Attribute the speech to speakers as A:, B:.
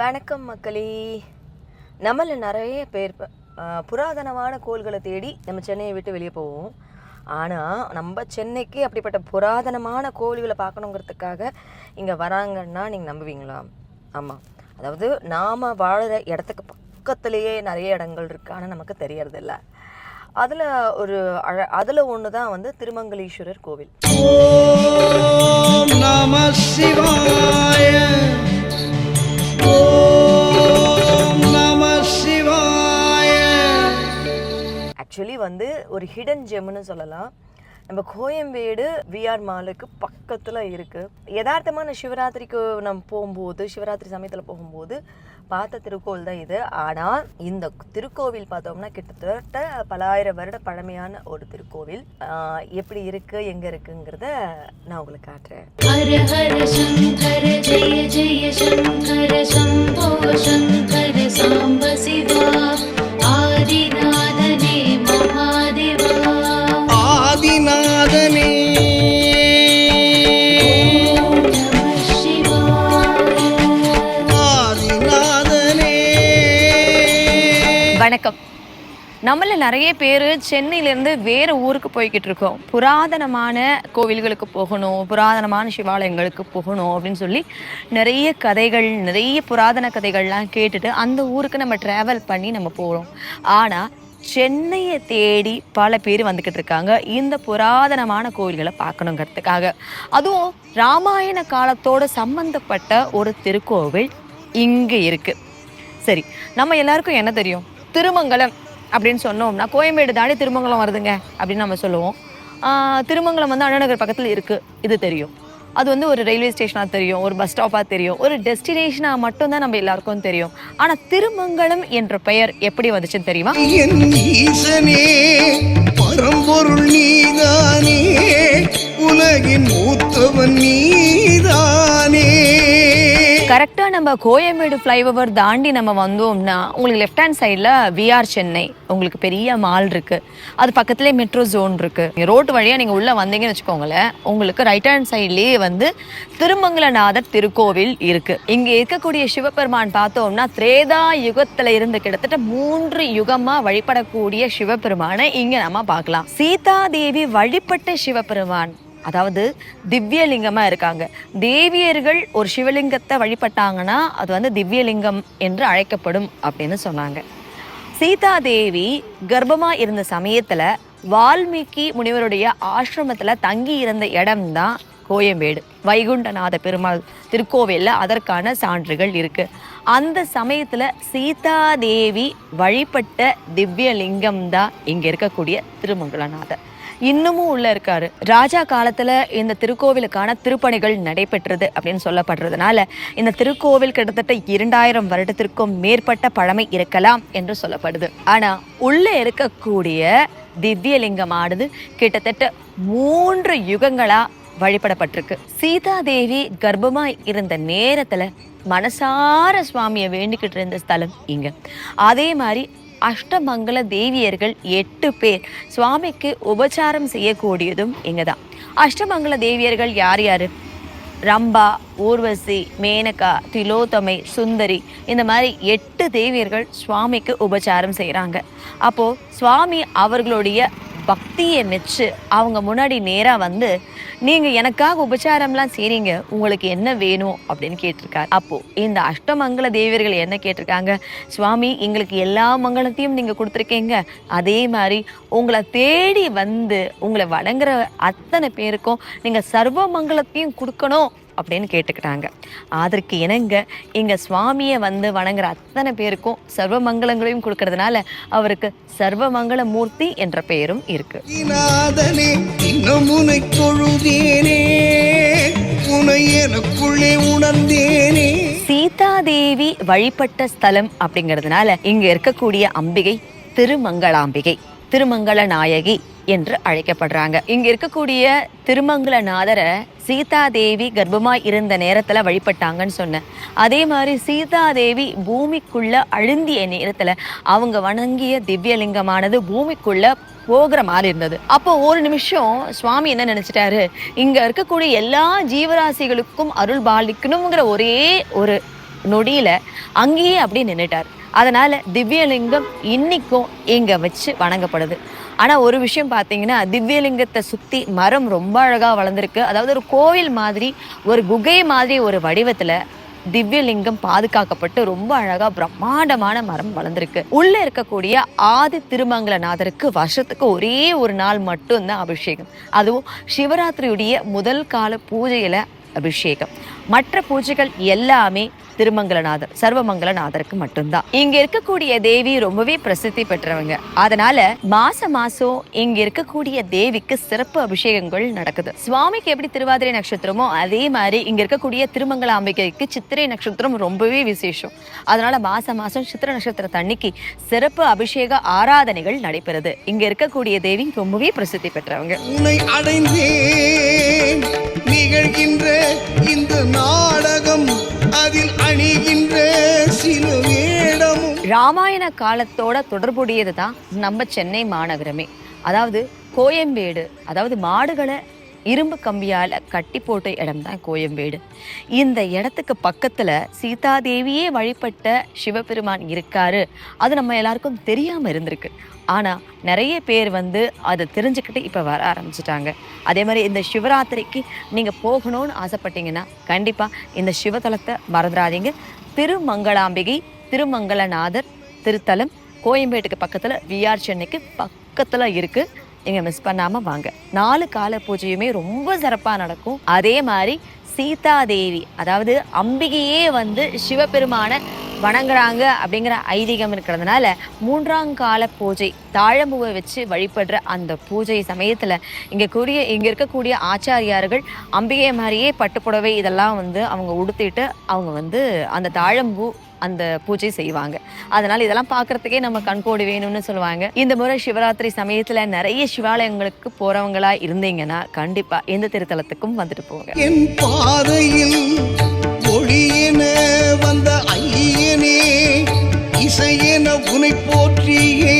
A: வணக்கம் மக்களே. நம்மள நிறைய பேர் புராதனமான கோள்களை தேடி நம்ம சென்னையை விட்டு வெளியே போவோம். ஆனால் நம்ம சென்னைக்கு அப்படிப்பட்ட புராதனமான கோள்களை பார்க்கணுங்கிறதுக்காக இங்கே வராங்கன்னா நீங்கள் நம்புவீங்களா? ஆமாம் அதாவது நாம் வாழ்கிற இடத்துக்கு பக்கத்துலேயே நிறைய இடங்கள் இருக்கான்னு ஆனால் நமக்கு தெரியறதில்ல. அதில் ஒரு அழ அதில் ஒன்று தான் வந்து திருமங்கலீஸ்வரர் கோவில்.
B: ஓம் நம சிவாய.
A: ஆக்சுவலி வந்து ஒரு ஹிடன் ஜெம்னு சொல்லலாம். நம்ம கோயம்பேடு விஆர் மாலுக்கு பக்கத்தில் இருக்குது யதார்த்தமான சிவராத்திரிக்கு நம்ம போகும்போது சிவராத்திரி சமயத்தில் போகும்போது பார்த்த திருக்கோவில் தான் இது. ஆனால் இந்த திருக்கோவில் பார்த்தோம்னா கிட்டத்தட்ட பல ஆயிரம் வருட பழமையான ஒரு திருக்கோவில். எப்படி இருக்குது எங்கே இருக்குங்கிறத நான் உங்களுக்கு காட்டுறேன்.
C: வணக்கம். நம்மள நிறைய பேர் சென்னையிலேருந்து வேற ஊருக்கு போய்கிட்டு இருக்கோம். புராதனமான கோவில்களுக்கு போகணும் புராதனமான சிவாலயங்களுக்கு போகணும் அப்படின்னு சொல்லி நிறைய கதைகள் நிறைய புராதன கதைகள்லாம் கேட்டுட்டு அந்த ஊருக்கு நம்ம ட்ராவல் பண்ணி நம்ம போகிறோம் ஆனால் சென்னையை தேடி பல பேர் வந்துக்கிட்டு இருக்காங்க. இந்த புராதனமான கோவில்களை பார்க்கணுங்கிறதுக்காக. அதுவும் ராமாயண காலத்தோட சம்பந்தப்பட்ட ஒரு திருக்கோவில் இங்கே இருக்குது சரி நம்ம எல்லாருக்கும் என்ன தெரியும்? திருமங்கலம் அப்படின்னு சொன்னோம்னா கோயம்பேடு தாண்டி திருமங்கலம் வருதுங்க அப்படின்னு நம்ம சொல்லுவோம். திருமங்கலம் வந்து அண்ணாநகர் பக்கத்தில் இருக்குது இது தெரியும். அது வந்து ஒரு ரயில்வே ஸ்டேஷனாக தெரியும் ஒரு பஸ் ஸ்டாப்பாக தெரியும் ஒரு டெஸ்டினேஷனாக மட்டும்தான் நம்ம எல்லாருக்கும் தெரியும். ஆனால் திருமங்கலம் என்ற பெயர் எப்படி வந்துச்சுன்னு தெரியுமா?
B: பரம்பொருள் நீதானே உலகின் மூத்தவன் நீ.
C: கரெக்டாக நம்ம கோயம்பேடு ஃப்ளைஓவர் தாண்டி நம்ம வந்தோம்னா உங்களுக்கு லெஃப்ட் ஹேண்ட் சைடில் விஆர் சென்னை உங்களுக்கு பெரிய மால் இருக்குது அது பக்கத்துலேயே மெட்ரோ ஜோன் இருக்கு. ரோட்டு வழியாக நீங்கள் உள்ளே வந்தீங்கன்னு வச்சுக்கோங்களேன் உங்களுக்கு ரைட் ஹேண்ட் சைட்லேயே வந்து திருமங்கலநாதர் திருக்கோவில் இருக்குது இங்கே இருக்கக்கூடிய சிவபெருமான் பார்த்தோம்னா திரேதா யுகத்தில் இருந்து கிட்டத்தட்ட மூன்று யுகமாக வழிபடக்கூடிய சிவபெருமானை இங்கே நம்ம பார்க்கலாம். சீதா தேவி வழிபட்ட சிவபெருமான் அதாவது திவ்யலிங்கமா இருக்காங்க. தேவியர்கள் ஒரு சிவலிங்கத்தை வழிபட்டாங்கன்னா அது வந்து திவ்யலிங்கம் என்று அழைக்கப்படும் அப்படின்னு சொன்னாங்க. சீதா தேவி கர்ப்பமா இருந்த சமயத்துல வால்மீகி முனிவருடைய ஆசிரமத்துல தங்கி இருந்த இடம்தான் கோயம்பேடு. வைகுண்டநாத பெருமாள் திருக்கோவிலில் அதற்கான சான்றுகள் இருக்கு. அந்த சமயத்தில் சீதாதேவி வழிபட்ட திவ்யலிங்கம் தான் இங்கே இருக்கக்கூடிய திருமங்கலநாதர் இன்னமும் உள்ள இருக்காரு. ராஜா காலத்துல இந்த திருக்கோவிலுக்கான திருப்பணிகள் நடைபெற்றது அப்படின்னு சொல்லப்படுறதுனால இந்த திருக்கோவில் கிட்டத்தட்ட இரண்டாயிரம் வருடத்திற்கும் மேற்பட்ட பழமை இருக்கலாம் என்று சொல்லப்படுது. ஆனா உள்ள இருக்கக்கூடிய திவ்யலிங்கமானது கிட்டத்தட்ட மூன்று யுகங்களா வழிபடப்பட்டிருக்கு. சீதாதேவி கர்ப்பமாய் இருந்த நேரத்துல மனசார சுவாமியை வேண்டிக்கிட்டு இருந்த ஸ்தலம் இங்க. அதே மாதிரி அஷ்டமங்கல தேவியர்கள் எட்டு பேர் சுவாமிக்கு உபச்சாரம் செய்யக்கூடியதும் இங்கே தான் அஷ்டமங்கல தேவியர்கள் யார் யாரு? ரம்பா ஊர்வசி மேனகா திலோத்தமை சுந்தரி இந்த மாதிரி எட்டு தேவியர்கள் சுவாமிக்கு உபச்சாரம் செய்கிறாங்க அப்போது சுவாமி அவர்களுடைய பக்தியை மெச்சு அவங்க முன்னாடி நேராக வந்து நீங்கள் எனக்காக உபச்சாரம்லாம் செய்கிறீங்க உங்களுக்கு என்ன வேணும் அப்படின்னு கேட்டிருக்காரு. அப்போது இந்த அஷ்டமங்கல தேவியர்கள் என்ன கேட்டிருக்காங்க? சுவாமி எங்களுக்கு எல்லா மங்களத்தையும் நீங்கள் கொடுத்துருக்கீங்க. அதே மாதிரி உங்களை தேடி வந்து உங்களை வணங்குற அத்தனை பேருக்கும் நீங்கள் சர்வ மங்களத்தையும் கொடுக்கணும். அப்படின்னு கேட்டுக்கிட்டாங்க. அதற்கு இணங்க இங்க சுவாமியை வந்து வணங்குற அத்தனை பேருக்கும் சர்வ மங்களங்களையும் கொடுக்கறதுனால அவருக்கு சர்வமங்கள மூர்த்தி என்ற பெயரும் இருக்கு. சீதாதேவி வழிபட்ட ஸ்தலம் அப்படிங்கிறதுனால இங்க இருக்கக்கூடிய அம்பிகை திருமங்களாம்பிகை. திருமங்கல நாயகி என்று அழைக்கப்படுறாங்க. இங்க இருக்கக்கூடிய திருமங்கலநாதரை சீதாதேவி கர்ப்பமாய் இருந்த நேரத்துல வழிபட்டாங்கன்னு சொன்னேன். அதே மாதிரி சீதாதேவி பூமிக்குள்ள அழுந்திய நேரத்துல அவங்க வணங்கிய திவ்யலிங்கமானது பூமிக்குள்ள போகிற மாதிரி இருந்தது. அப்போ ஒரு நிமிஷம் சுவாமி என்ன நினைச்சிட்டாரு? இங்க இருக்கக்கூடிய எல்லா ஜீவராசிகளுக்கும் அருள் பாலிக்கணுங்கிற ஒரே ஒரு நொடியில அங்கேயே அப்படியே நின்றுட்டார் அதனால திவ்யலிங்கம் இன்னைக்கும் இங்க வச்சு வணங்கப்படுது. ஆனா ஒரு விஷயம் பார்த்தீங்கன்னா திவ்யலிங்கத்தை சுத்தி மரம் ரொம்ப அழகா வளர்ந்துருக்கு. அதாவது ஒரு கோவில் மாதிரி ஒரு குகை மாதிரி ஒரு வடிவத்துல திவ்யலிங்கம் பாதுகாக்கப்பட்டு ரொம்ப அழகா பிரம்மாண்டமான மரம் வளர்ந்துருக்கு. உள்ள இருக்கக்கூடிய ஆதி திருமங்கலநாதருக்கு வருஷத்துக்கு ஒரே ஒரு நாள் மட்டும்தான் அபிஷேகம். அதுவும் சிவராத்திரியுடைய முதல் கால பூஜையில அபிஷேகம். மற்ற பூஜைகள் எல்லாமே திருமங்கலநாதர் சர்வமங்கலநாதருக்கு மட்டும்தான். இங்க இருக்கக்கூடிய தேவி ரொம்பவே பிரசித்தி பெற்றவங்க. அதனால மாச மாசம் இங்க இருக்கக்கூடிய தேவிக்கு சிறப்பு அபிஷேகங்கள் நடக்குது. சுவாமிக்கு எப்படி திருவாதிரை நட்சத்திரமோ அதே மாதிரி இங்க இருக்கக்கூடிய திருமங்கல அம்பிகைக்கு சித்திரை நட்சத்திரம் ரொம்பவே விசேஷம். அதனால மாச மாசம் சித்திரை நட்சத்திர அன்னைக்கு சிறப்பு அபிஷேக ஆராதனைகள் நடைபெறுது. இங்க இருக்கக்கூடிய தேவி ரொம்பவே பிரசித்தி பெற்றவங்க.
B: உன்னை நிகழ்கின்ற இந்த நாள் அதில் அணிகின்ற சில வேடமும்
C: ராமாயண காலத்தோட தொடர்புடையது தான் நம்ம சென்னை மாநகரமே. அதாவது கோயம்பேடு அதாவது மாடுகளை இரும்பு கம்பியால் கட்டி போட்ட இடம் தான் கோயம்பேடு. இந்த இடத்துக்கு பக்கத்தில் சீதாதேவியே வழிபட்ட சிவபெருமான் இருக்காரு. அது நம்ம எல்லாருக்கும் தெரியாமல் இருந்திருக்கு. ஆனால் நிறைய பேர் வந்து அதை தெரிஞ்சுக்கிட்டு இப்போ வர ஆரம்பிச்சிட்டாங்க. அதே மாதிரி இந்த சிவராத்திரிக்கு நீங்கள் போகணும்னு ஆசைப்பட்டீங்கன்னா கண்டிப்பாக இந்த சிவதலத்தை மறந்துடாதீங்க. திருமங்களாம்பிகை திருமங்கலநாதர் திருத்தலம் கோயம்பேட்டுக்கு பக்கத்தில் விஆர் சென்னைக்கு பக்கத்தில் இருக்குது நீங்க மிஸ் பண்ணாமல் வாங்க. நாலு கால பூஜையுமே ரொம்ப சிறப்பாக நடக்கும். அதே மாதிரி சீதாதேவி அதாவது அம்பிகையே வந்து சிவபெருமான வணங்குறாங்க அப்படிங்கிற ஐதீகம் இருக்கிறதுனால மூன்றாம் கால பூஜை தாழம்பூவை வச்சு வழிபடுற அந்த பூஜை சமயத்தில் இங்கே கூடிய இங்கே இருக்கக்கூடிய ஆச்சாரியார்கள் அம்பிகை மாதிரியே பட்டுப்புடவை இதெல்லாம் வந்து அவங்க உடுத்திட்டு அவங்க வந்து அந்த தாழம்பூ அந்த பூஜை செய்வாங்க. அதனால இதெல்லாம் பார்க்கறதுக்கே நம்ம கண்கோடு வேணும்னு சொல்லுவாங்க. இந்த முறை சிவராத்திரி சமயத்துல நிறைய சிவாலயங்களுக்கு போறவங்களா இருந்தீங்கன்னா கண்டிப்பா எந்த திருத்தலத்துக்கும் வந்துட்டு போங்க.
B: என் பாதையில் ஒளியென வந்த ஐயனே இசையென உனை போற்றியே